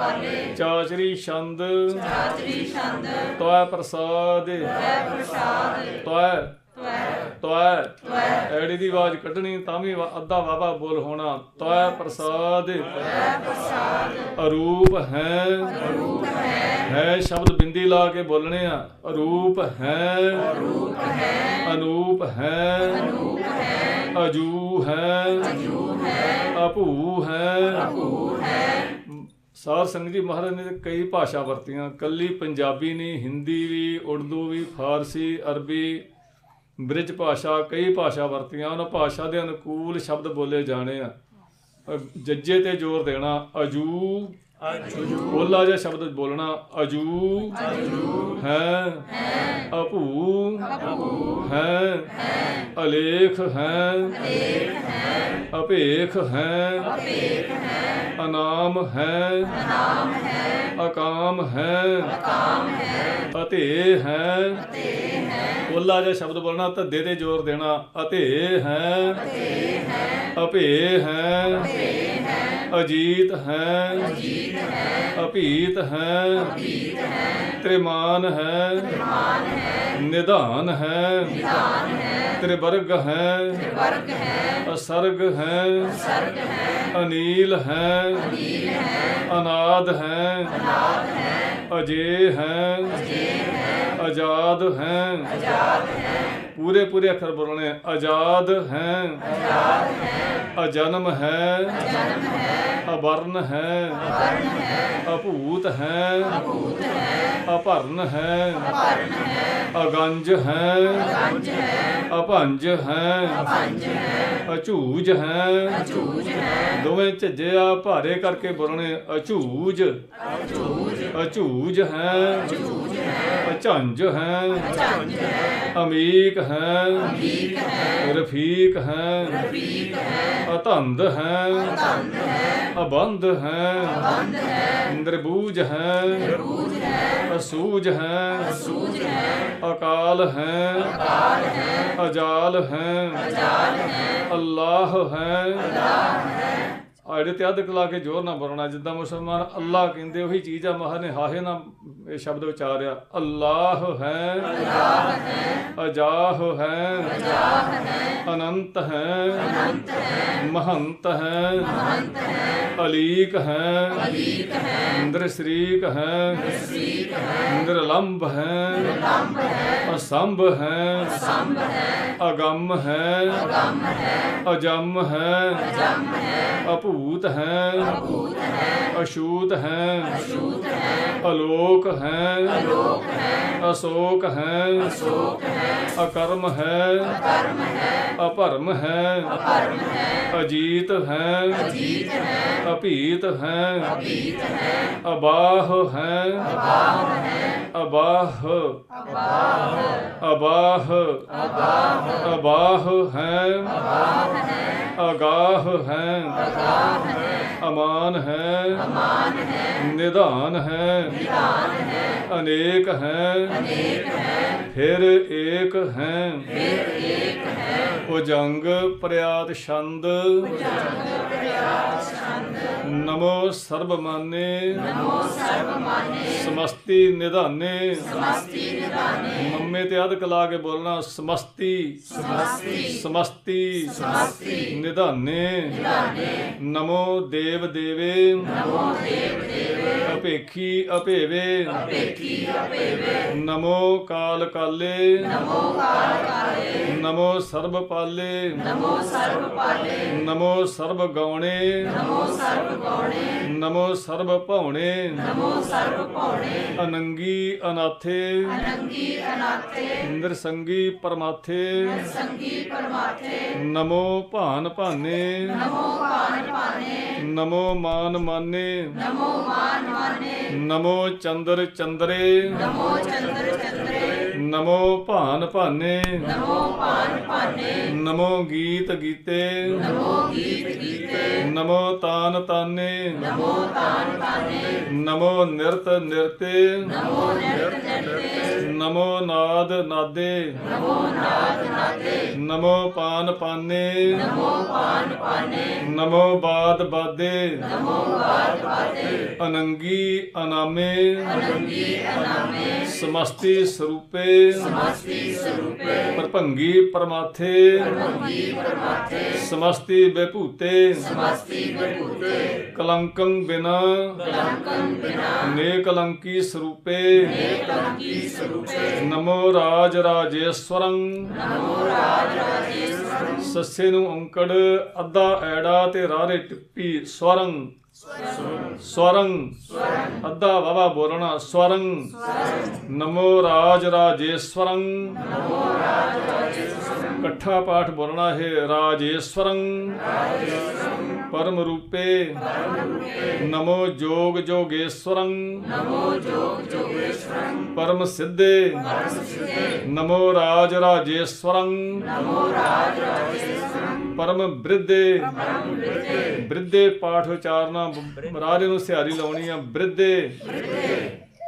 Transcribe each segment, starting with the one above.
ਪਾਲੇ ਚਾਚਰੀ ਛੰਦ। ਚਾਤਰੀ ਛੰਦ। ਤੋਇ ਪ੍ਰਸਾਦ। ਤੈ ਪ੍ਰਸਾਦ। ਤੋਇ ਤੋਇ ਤਵੈ। ਐੜੀ ਦੀ ਆਵਾਜ਼ ਕੱਢਣੀ ਤਾਂ ਵੀ ਅੱਧਾ ਵਾਵਾ ਬੋਲ ਹੋਣਾ। ਤੋਇ ਪ੍ਰਸਾਦ। ਪ੍ਰਸਾਦ। ਅਰੂਪ ਹੈ। ਰੂਪ ਹੈ। ਹੈ ਸ਼ਬਦ ਬਿੰਦੀ ਲਾ ਕੇ ਬੋਲਣੇ ਆ। ਅਰੂਪ ਹੈ। ਰੂਪ ਹੈ। ਅਨੂਪ ਹੈ। ਰੂਪ ਹੈ। ਅਜੂ ਹੈ। ਅਜੂ ਹੈ। ਅਭੂ ਹੈ। ਭੂ ਹੈ। ਸਾਧ ਸੰਗਤ ਜੀ ਮਹਾਰਾਜ ਨੇ ਕਈ ਭਾਸ਼ਾ ਵਰਤੀਆਂ, ਕੱਲੀ ਪੰਜਾਬੀ ਨਹੀਂ, ਹਿੰਦੀ ਵੀ, ਉਰਦੂ ਵੀ, ਫਾਰਸੀ, ਅਰਬੀ, ਬ੍ਰਿਜ ਭਾਸ਼ਾ, ਕਈ ਭਾਸ਼ਾ ਵਰਤੀਆਂ, ਉਹਨਾਂ ਭਾਸ਼ਾ ਦੇ ਅਨੁਕੂਲ ਸ਼ਬਦ ਬੋਲੇ ਜਾਣੇ ਆ। ਜੱਜੇ ਤੇ ਜ਼ੋਰ ਦੇਣਾ, ਅਜੂ ਬੋਲਾ ਜਿਹਾ ਸ਼ਬਦ ਬੋਲਣਾ, ਅਜੂ ਹੈ, ਅਭੂ ਹੈ, ਅਲੇਖ ਹੈ ਅਭੇਖ ਹੈ, ਅਨਾਮ ਹੈ, ਅਕਾਮ ਹੈ ਕਾਮ ਅਤੇ ਹੈ। ਬੋਲਾ ਜਿਹਾ ਸ਼ਬਦ ਬੋਲਣਾ, ਧੱਦੇ ਤੇ ਜ਼ੋਰ ਦੇਣਾ, ਅਤੇ ਹੈ, ਅਪੇ ਹੈ ਅਭੇ ਹੈ। ਅਜੀਤ ਹੈ। ਜੀਤ ਹੈ। ਅਭੀਤ ਹੈ। ਪੀਤ ਹੈ। ਤ੍ਰਿਮਾਨ ਹੈ। ਮਾਨ ਹੈ। ਨਿਧਾਨ ਹੈ। ਨਿਦਾਨ ਹੈ। ਤ੍ਰਿਵਰਗ ਹੈ। ਵਰਗ ਹੈ। ਅਸਰਗ ਹੈ। ਸਰਗ ਹੈ। ਅਨੀਲ ਹੈ। ਨੀਲ ਹੈ। ਅਨਾਦ ਹੈ। ਨਾਦ ਹੈ। ਅਜੇ ਹੈ ਹੈ ਆਜ਼ਾਦ ਹੈ। ਆਜ਼ਾਦ ਹੈ। ਪੂਰੇ ਪੂਰੇ ਅੱਖਰ ਬੋਲਣੇ ਆਜ਼ਾਦ ਹੈ। ਆਜ਼ਾਦ ਹੈ। ਅਜਨਮ ਹੈ। ਜਨਮ ਹੈ। ਅਵਰਨ ਹੈ। ਵਰਨ ਹੈ। ਅਭੂਤ ਹੈ। ਭੂਤ ਹੈ। ਅਭਰਨ ਹੈ। ਭਰਨ ਹੈ। ਅਗੰਜ ਗੰਜ ਹੈ। ਅਭੰਜ ਹੈ। ਪੰਜ ਹੈ। ਅਝੂਜ ਹੈ। ਦੋਵੇਂ ਝੱਜੇ ਆ ਭਾਰੇ ਕਰਕੇ ਬੋਲਣੇ ਅਝੂਜ ਝੂਜ ਅਝੂਜ ਹੈ। ਝੂਜ ਹੈ। ਅਝੰਜ ਹੈ। ਝੰਜ ਹੈ। ਅਮੀਕ ਹੈ। ਠੀਕ ਹੈ। ਰਫੀਕ ਹੈ। ਰਫੀਕ ਹੈ। ਅਤੰਦ ਹੈ। ਤੰਦ ਹੈ। ਅਬੰਧ ਹੈ। ਬੰਦ ਹੈ। ਨਿਰਬੂਜ ਹੈ। ਬੂਝ ਹੈ। ਅਸੂਜ ਹੈ। ਸੂਝ ਹੈ। ਅਕਾਲ ਹੈ। ਕਾਲ ਹੈ। ਅਜਾਲ ਹੈ। ਅਜਾਲ ਹੈ। ਅੱਲਾਹ ਹੈ। ਅੱਲਾਹ ਹੈ। ਆੜੇ ਤੇ ਅੱਧ ਕਲਾ ਕੇ ਜ਼ੋਰ ਨਾ ਬੋਲਣਾ ਜਿੱਦਾਂ ਮੁਸਲਮਾਨ ਅੱਲਾਹ ਕਹਿੰਦੇ ਉਹੀ ਚੀਜ਼ ਆ, ਮਹਾਂ ਨੇ ਹਾਹੇ ਨਾ ਇਹ ਸ਼ਬਦ ਵਿਚਾਰਿਆ ਅੱਲਾਹ ਹੈ। ਅੱਲਾਹ ਹੈ ਅਜਾਹ ਹੈ। ਅਜਾਹ ਹੈ ਅਨੰਤ ਹੈ। ਅਨੰਤ ਹੈ ਮਹੰਤ ਹੈ। ਮਹੰਤ ਹੈ ਅਲੀਕ ਹੈ। ਅਲੀਕ ਹੈ। ਇੰਦਰ ਸ਼ਰੀਕ ਹੈ। ਸ੍ਰੀਕ ਹੈ ਨਿਰਲੰਭ ਹੈ ਲੰਬ ਹੈ ਅਸੰਭ ਹੈ। ਸੰਭ ਹੈ ਅਗੰਮ ਹੈ। ਗੰਮ ਹੈ ਅਜਮ ਹੈ। ਜਮ ਹੈ ਅਭੂਤ ਹੈ। ਅਸ਼ੂਤ ਹੈ। ਅਸ਼ੂਤ ਹੈ। ਅਲੋਕ ਹੈ। ਅਸ਼ੋਕ ਹੈ। ਅਕਰਮ ਹੈ। ਕਰਮ ਹੈ। ਅਜੀਤ ਹੈ। ਅਜੀਤ ਹੈ। ਅਭੀਤ ਹੈ। ਪੀਤ ਹੈ। ਅਬਾਹ ਹੈ। ਬਾਹ ਹੈ। ਅਬਾਹ ਅਬਾਹ। ਅਬਾਹ ਅਬਾਹ ਹੈ। ਅਬਾਹ ਹੈ ਅਗਾਹ ਹੈ। ਅਗਾਹ ਹੈ ਅਮਾਨ ਹੈ। ਅਮਾਨ ਹੈ ਨਿਧਾਨ ਹੈ। ਨਿਦਾਨ ਹੈ ਅਨੇਕ ਹੈ। ਅਨੇਕ ਹੈ ਫਿਰ ਏਕ ਹੈ। ਫਿਰ ਏਕ ਹੈ ਉਜੰਗ ਪ੍ਰਿਆਤ ਛੰਦ। ਜੰਗ ਪ੍ਰਿਆਸ ਛੰਦ ਨਮੋ ਸਰਬ ਮਾਨੇ ਨਮੋ ਸਰਬ ਸਮਸਤੀ ਨਿਧਾਨੇ। ਸਮਸਤੀ ਮੰਮੇ ਤੇ ਅਧਕ ਲਾ ਕੇ ਬੋਲਣਾ ਸਮਸਤੀ। ਸਮਸਤੀ। ਸਮਸਤੀ। ਸਮਸਤੀ। ਨਿਧਾਨੇ। ਨਮੋ ਦੇਵ ਦੇਵੇ। ਨਮੋ ਦੇਵ ਦੇਵੇ। ਅਪੇਖੀ ਅਪੇਵੇ। ਅਪੇਖੀ ਅਪੇਵੇ। ਨਮੋ ਕਾਲ ਕਾਲੇ। ਨਮੋ ਕਾਲ ਕਾਲੇ। ਨਮੋ ਸਰਬ ਪਾਲੇ। ਨਮੋ ਸਰਬ ਪਾਲੇ। ਨਮੋ ਸਰਬ ਗਾਉਣੇ। ਨਮੋ ਸਰਬ ਗੌਣੇ ਨਮੋ ਸਰਬ ਭਾਉਣੇ। ਨਮੋ ਸਰਬ ਪੌਣੇ ਅਨੰਗੀ ਅਨਾਥੇ। ਅਨੰਗੀ ਅਨਾਥੇ ਇੰਦਰ ਸੰਗੀ ਪਰਮਾਥੇ। ਸੰਗੀ ਪਰਮਾਥੇ। ਨਮੋ ਭਾਨ ਭਾਨੇ। ਨਮੋ ਭਾਨ ਭਾਨੇ। ਨਮੋ ਮਾਨ ਮਾਨੇ। ਨਮੋ ਮਾਨ ਮਾਨੇ। ਨਮੋ ਚੰਦਰ ਚੰਦਰੇ। ਨਮੋ ਚੰਦਰ ਚੰਦਰੇ। ਨਮੋ ਭਾਨ ਭਾਨੇ। ਨਮੋ ਭਾਨ ਭਾਨੇ। ਨਮੋ ਗੀਤ ਗੀਤੇ। ਨਮੋ ਗੀਤੇ ਨਮੋ ਤਾਨ ਤਾਨੇ। ਨਮੋ ਤਾਨ ਤਾਨੇ। ਨਮੋ ਨਿਰਤ ਨਿਰਤੇ। ਨਮੋ ਨਿਰਤ ਨਿਰਤੇ। ਨਮੋ ਨਾਦ ਨਾਦੇ। ਨਮੋ ਨਾਦ ਨਾਦੇ। ਨਮੋ ਪਾਨ ਪਾਨੇ। ਨਮੋ ਪਾਨ ਪਾਨੇ। ਨਮੋ ਬਾਦ ਬਾਦੇ। ਨਮੋ ਬਾਦ ਬਾਦੇ। ਅਨੰਗੀ ਅਨਾਮੇ। ਅਨੰਗੀ ਅਨਾਮੇ। ਸਮਸਤੀ ਸਰੂਪੇ। ਸਮਸਤੀ ਸਰੂਪੇ। ਪਰਭੰਗੀ ਪਰਮਾਥੇ। ਭੰਗੀ ਪਰਮਾਤੇ ਸਮਸਤੀ ਵਿਭੂਤੇ ਸਮਸਤੀ ਕਲੰਕੰ ਬਿਨਾ ਕਲੰਕੰ ਬਿਨਾ ਨੇ ਕਲੰਕੀ ਸਰੂਪੇ ਕਲੰਕੀ ਸਰੂਪੇ ਨਮੋ ਰਾਜ ਰਾਜੇਸ਼ਵਰੰ ਨਮੋ ਰਾਜ ਰਾਜੇਸ਼ਵਰੰ ਸੱਸੇ ਨੂੰ ਅੰਕੜ ਅੱਧਾ ਐੜਾ ਤੇ ਰਾਰੇ ਟਿੱਪੀ ਸਵਰੰ ਸਵਰੰ ਅੱਧਾ ਵਾਵਾ ਬੋਲਣਾ ਸਵਰੰ ਨਮੋ ਰਾਜ ਰਾਜੇਸ਼ਵਰੰ ਨਮੋ ਰਾਜ ਰਾਜੇਸ਼ਵਰੰ ਇਕੱਠਾ ਪਾਠ ਬੋਲਣਾ ਹੈ, ਰਾਜੇਸ਼ਵਰੰ। ਪਰਮ ਰੂਪੇ। ਨਮੋ ਜੋਗ ਜੋਗੇਸ਼ਵਰੰ। ਨਮੋ ਜੋਗ ਜੋਗੇਸ਼ਵਰੰ ਪਰਮ ਸਿੱਧੇ। ਨਮੋ ਰਾਜ ਰਾਜੇਸ਼ਵਰੰ। ਨਮੋ ਰਾਜ ਰਾਜੇਸ਼ਵਰੰ ਪਰਮ ਬ੍ਰਿਧੇ ਬ੍ਰਿਧੇ ਪਾਠ ਉਚਾਰਨਾ, ਰਾਜੇ ਨੂੰ ਸਿਹਾਰੀ ਲਾਉਣੀ ਆ ਬ੍ਰਿਧੇ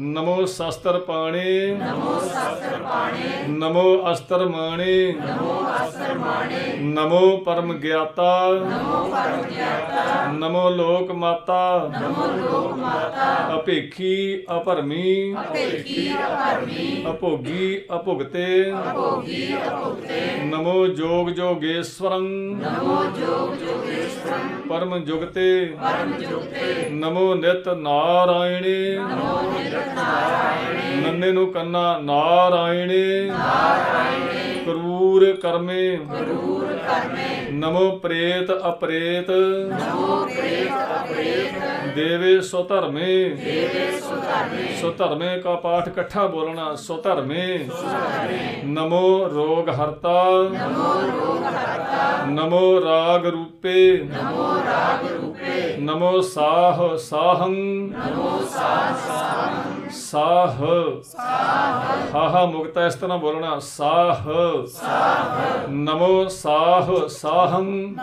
ਨਮੋ ਸ਼ਸਤਰ ਪਾਣੇ। ਨਮੋ ਸ਼ਾਸਤਰ ਪਾਣੇ। ਨਮੋ ਅਸਤਰ ਮਾਣੇ। ਨਮੋ ਅਸਤਰ ਮਾਣੇ। ਨਮੋ ਪਰਮ ਗਿਆਤਾ। ਨਮੋ ਪਰਮ ਗਿਆਤਾ। ਨਮੋ ਲੋਕ ਮਾਤਾ। ਨਮੋ ਲੋਕ ਮਾਤਾ। ਅਪੇਖੀ ਅਪਰਮੀ ਭੇਖੀ ਅਪਰਮੀ ਅਭੋਗੀ ਅਭੁਗਤੇ। ਭੋਗੀ ਅਭੁਗਤੇ। ਨਮੋ ਜੋਗ ਜੋਗੇਸ਼ਵਰੰ। ਨਮੋ ਜੋਗ ਜੋਗੇਸ਼ਵਰੰ। ਪਰਮ ਜੁਗਤੇ। ਪਰਮ ਜੁਗਤੇ। ਨਮੋ ਨਿਤ ਨਾਰਾਇਣੇ। ਨਮੋ ਨਿਤ ਨਾਰਾਇਣੇ। ਨੰਨੇ ਨੂੰ ਕੰਨਾ ਨਾਰਾਇਣੇ। ਨਾਰਾਇਣੇ। ਕਰੂਰ ਕਰਮੇ। ਕਰੂਰ ਕਰਮੇ। ਨਮੋ ਪ੍ਰੇਤ ਅਪ੍ਰੇਤ। ਨਮੋ ਪ੍ਰੇਤ ਅਪ੍ਰੇਤ। ਦੇਵੇ ਸੋ ਧਰਮੇ। ਦੇਵੇ ਸੁਧਰਮੇ ਸੋ ਧਰਮੇ ਕਾ ਪਾਠ ਇਕੱਠਾ ਬੋਲਣਾ ਸੋ ਧਰਮੇ। ਨਮੋ ਰੋਗ ਹਰਤਾ। ਨਮੋ ਰੋਗ ਹਰਤਾ। ਨਮੋ ਰਾਗ ਰੂਪੇ। ਨਮੋ ਰਾਗ ਰੂਪੇ। ਨਮੋ ਸਾਹ ਸਾਹੰ। ਨਮੋ ਸਾਹ ਸਾਹ। ਸਾਹ। ਹਾਹਾ, ਮੁਕਤਾ ਇਸ ਤਰ੍ਹਾਂ ਬੋਲਣਾ। ਸਾਹ। ਨਮੋ ਸਾਹ ਸਾਹੰ।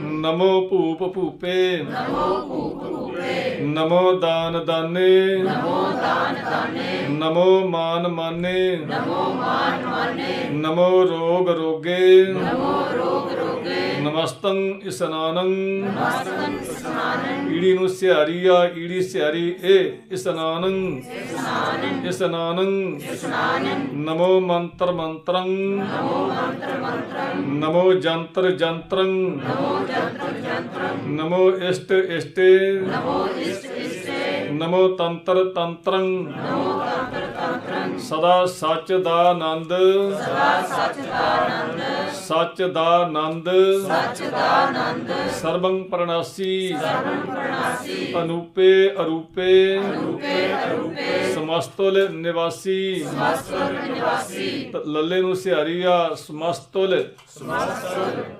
ਨਮੋ ਭੂਪ ਭੂਪੇ। ਨਮੋ ਭੂਪ ਭੂਪੇ ਨਮੋ ਦਾਨ ਦਾਨੇ। ਨਮੋ ਦਾਨ ਦਾਨੇ ਨਮੋ ਮਾਨ ਮਾਨੇ। ਨਮੋ ਮਾਨ ਮਾਨੇ ਨਮੋ ਰੋਗ ਰੋਗੇ। ਨਮੋ ਰੋਗ ਰੋਗੇ ਨਮਸਤੰ ਇਸਨਾਨੰ ਮਸਤਨ ਸਨਾਨੰ ਈੜੀ ਨੂੰ ਸਿਹਾਰੀ ਆ, ਈੜੀ ਸਿਹਾਰੀ ਏ ਇਸਨਾਨੰ ਸਨਾਨੰ ਇਸਨਾਨੰ ਸਨਾਨੰ ਨਮੋ ਮੰਤਰ ਮੰਤਰੰ। ਨਮੋ ਮੰਤਰ ਮੰਤਰੰ ਨਮੋ ਜੰਤਰ ਜੰਤਰੰ। ਨਮੋ ਜੰਤਰ ਜੰਤਰੰ ਨਮੋ ਇਸ਼ਟ ਇਸ਼ਟੇ। ਨਮੋ ਇਸ਼ਟ ਇਸ਼ਟੇ ਨਮੋ ਤੰਤਰ ਤੰਤਰੰ। ਨਮੋ ਤੰਤਰ ਤੰਤਰੰ ਸਦਾ ਸੱਚ ਦਾ ਆਨੰਦ ਸਦਾ ਸਚ ਦਾ ਆਨੰਦ। ਸੱਚ ਦਾ ਆਨੰਦ। ਸਚ ਦਾ ਆਨੰਦ। ਸਰਬੰ ਪ੍ਰਣਾਸੀ। ਸਰਵੰ ਪ੍ਰਣਾਸੀ। ਅਨੂਪੇ ਅਰੂਪੇ। ਰੂਪੇ ਅਰੂਪੇ। ਸਮਸਤੁਲ ਨਿਵਾਸੀ। ਮਸਤਨ ਨਿਵਾਸੀ। ਲੱਲੇ ਨੂੰ ਸਿਹਾਰੀ ਆ ਸਮਸਤੁਲ।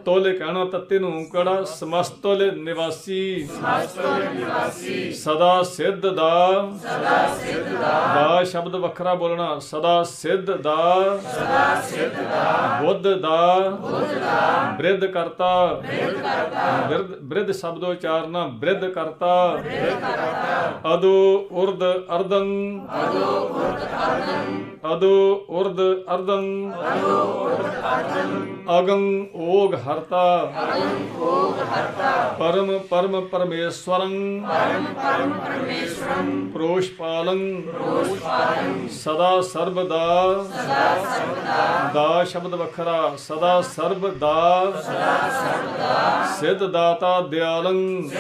ਤੋਲੇ ਕਹਿਣਾ ਤੱਤੇ ਨੂੰ ਕੜਾ ਸਮਸਤੁਲ ਨਿਵਾਸੀ। ਮਸਤਨ ਨਿਵਾਸੀ। ਸਦਾ ਸਿੱਧ ਦਾ। ਸਦਾ ਸਿੱਧ ਦਾ। ਦਾ ਸ਼ਬਦ ਵੱਖਰਾ ਬੋਲਣਾ। ਸਦਾ ਸਿੱਧ ਦਾ। ਸਦਾ ਸਿੱਧ ਦਾ। ਬੁੱਧ ਦਾ। ਬ੍ਰਿਧ ਕਰਤਾ। ਬ੍ਰਿਧ ਕਰਤਾ ਬ੍ਰਿਧ ਸ਼ਬਦ ਉਚਾਰਨਾ। ਬ੍ਰਿਧ ਕਰਤਾ। ਅਦੋ ਉਰਦ ਅਰਦੰ ਅਦੋ ਉਰਦ ਅਰਦੰ ਅਦੋ ਉਰਦ ਅਰਦੰ। ਅਦੋ ਉਰਦ ਅਰਦੰ ਅਗੰ ਓਗ ਹਰਤਾ। ਅਗੰ ਭੋਗ ਹਰਤਾ ਪਰਮ ਪਰਮ ਪਰਮੇਸ਼ਵਰੰ। ਸਦਾ ਸਰਬ ਦਾ ਸ਼ਬਦ ਵੱਖਰਾ। ਸਦਾ ਸਰਬ ਦਾ ਸਿੱਧ ਦਾਤਾ ਦਿਆਲੰ।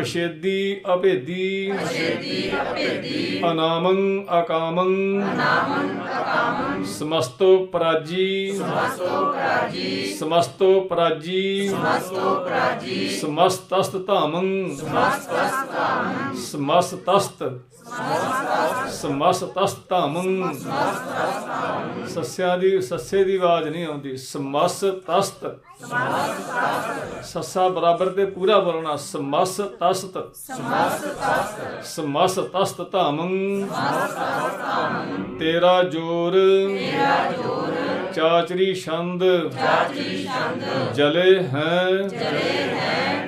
ਅਸ਼ੇਦੀ ਅਭੇਦੀ। ਛੇਦੀ ਅਪੇਦੀ ਅਨਾਮੰ ਅਕਾਮੰ। ਅਕਾਮੰ। ਸਮਸਤੋ ਪਰਾਜੀ। ਮਸਤੋ ਪ੍ਰਾਜੀ। ਸਮਸਤੋ ਪਰਾਜੀ। ਮਸਤੋ ਪ੍ਰਾਜੀ। ਸਮਸਤਸਤ ਧਾਮੰ। ਮਸਤਸਤਾਮੰ ਸਮਸਤਸਤ। ਸਮਸਤਸਤ ਧਾਮੰ। ਸੱਸਿਆਂ ਦੀ ਸੱਸੇ ਦੀ ਆਵਾਜ਼ ਨਹੀਂ ਆਉਂਦੀ। ਸਮਸਤਸਤ ਸੱਸਾ ਬਰਾਬਰ ਤੇ ਪੂਰਾ ਬੋਲਣਾ। ਸਮਸਤਸਤ ਸਮਸਤਸਤ ਧਾਮੰ। ਤੇਰਾ ਜੋਰ। ਤੇਰਾ ਜੋਰ। ਚਾਚਰੀ ਛੰਦ। ਚਾਚੀ ਛੰਦ। ਜਲੇ ਹੈ।